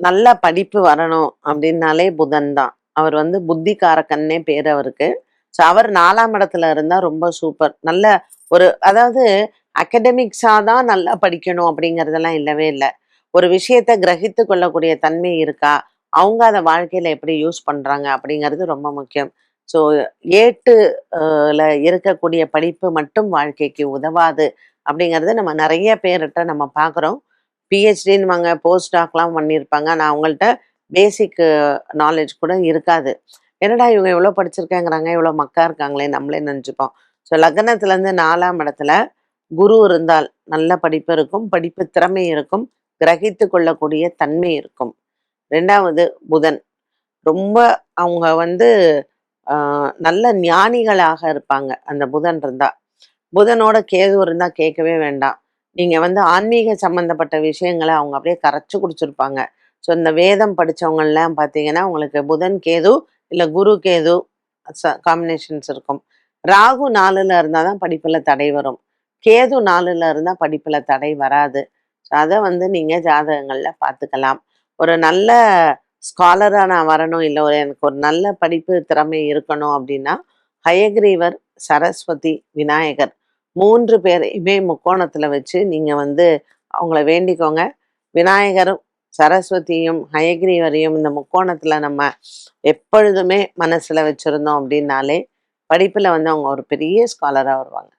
நல்ல படிப்பு வரணும் அப்படின்னாலே புதன் தான். அவர் வந்து புத்திகாரக்கன்னே பேர் அவருக்கு. ஸோ அவர் நாலாம் இடத்துல இருந்தால் ரொம்ப சூப்பர் நல்ல ஒரு அதாவது அகடமிக்ஸாக தான் நல்லா படிக்கணும் அப்படிங்கிறதெல்லாம் இல்லவே இல்லை. ஒரு விஷயத்த கிரகித்து கொள்ளக்கூடிய தன்மை இருக்கா? அவங்க அதை வாழ்க்கையில் எப்படி யூஸ் பண்ணுறாங்க அப்படிங்கிறது ரொம்ப முக்கியம். ஸோ ஏட்டுல இருக்கக்கூடிய படிப்பு மட்டும் வாழ்க்கைக்கு உதவாது அப்படிங்கிறது நம்ம நிறைய பேர்கிட்ட நம்ம பார்க்குறோம். பிஹெச்டின்வாங்க போஸ்ட் டாக்லாம் பண்ணியிருப்பாங்க ஆனால் அவங்கள்ட்ட பேசிக் நாலேஜ் கூட இருக்காது. என்னடா இவங்க எவ்வளோ படிச்சிருக்காங்கிறாங்க இவ்வளோ மக்கா இருக்காங்களே நம்மளே நினச்சிப்போம். ஸோ லக்னத்துலேருந்து நாலாம் இடத்துல குரு இருந்தால் நல்ல படிப்பு இருக்கும் படிப்பு திறமை இருக்கும் கிரகித்து கொள்ளக்கூடிய தன்மை இருக்கும். ரெண்டாவது புதன். ரொம்ப அவங்க வந்து நல்ல ஞானிகளாக இருப்பாங்க அந்த புதன் இருந்தால் புதனோட கேது இருந்தால் கேட்கவே வேண்டாம். நீங்கள் வந்து ஆன்மீக சம்பந்தப்பட்ட விஷயங்களை அவங்க அப்படியே கரைச்சி குடிச்சிருப்பாங்க. ஸோ இந்த வேதம் படிச்சவங்க பார்த்தீங்கன்னா உங்களுக்கு புதன் கேது இல்லை குரு கேது காம்பினேஷன்ஸ் இருக்கும். ராகு நாலில் இருந்தால் தான் படிப்பில் தடை வரும். கேது நாலில் இருந்தால் படிப்பில் தடை வராது. ஸோ அதை வந்து நீங்கள் ஜாதகங்களில் பார்த்துக்கலாம் ஒரு நல்ல ஸ்காலராக நான் வரணும் இல்லை ஒரு எனக்கு ஒரு நல்ல படிப்பு திறமை இருக்கணும் அப்படின்னா ஹயக்ரீவர் சரஸ்வதி விநாயகர். மூன்று பேரையுமே முக்கோணத்தில் வச்சு நீங்கள் வந்து அவங்கள வேண்டிக்கோங்க. விநாயகரும் சரஸ்வதியும் ஹயக்ரீவரையும் இந்த முக்கோணத்தில் நம்ம எப்பொழுதுமே மனசில் வச்சுருந்தோம் அப்படின்னாலே படிப்பில் வந்து அவங்க ஒரு பெரிய ஸ்காலராக வருவாங்க.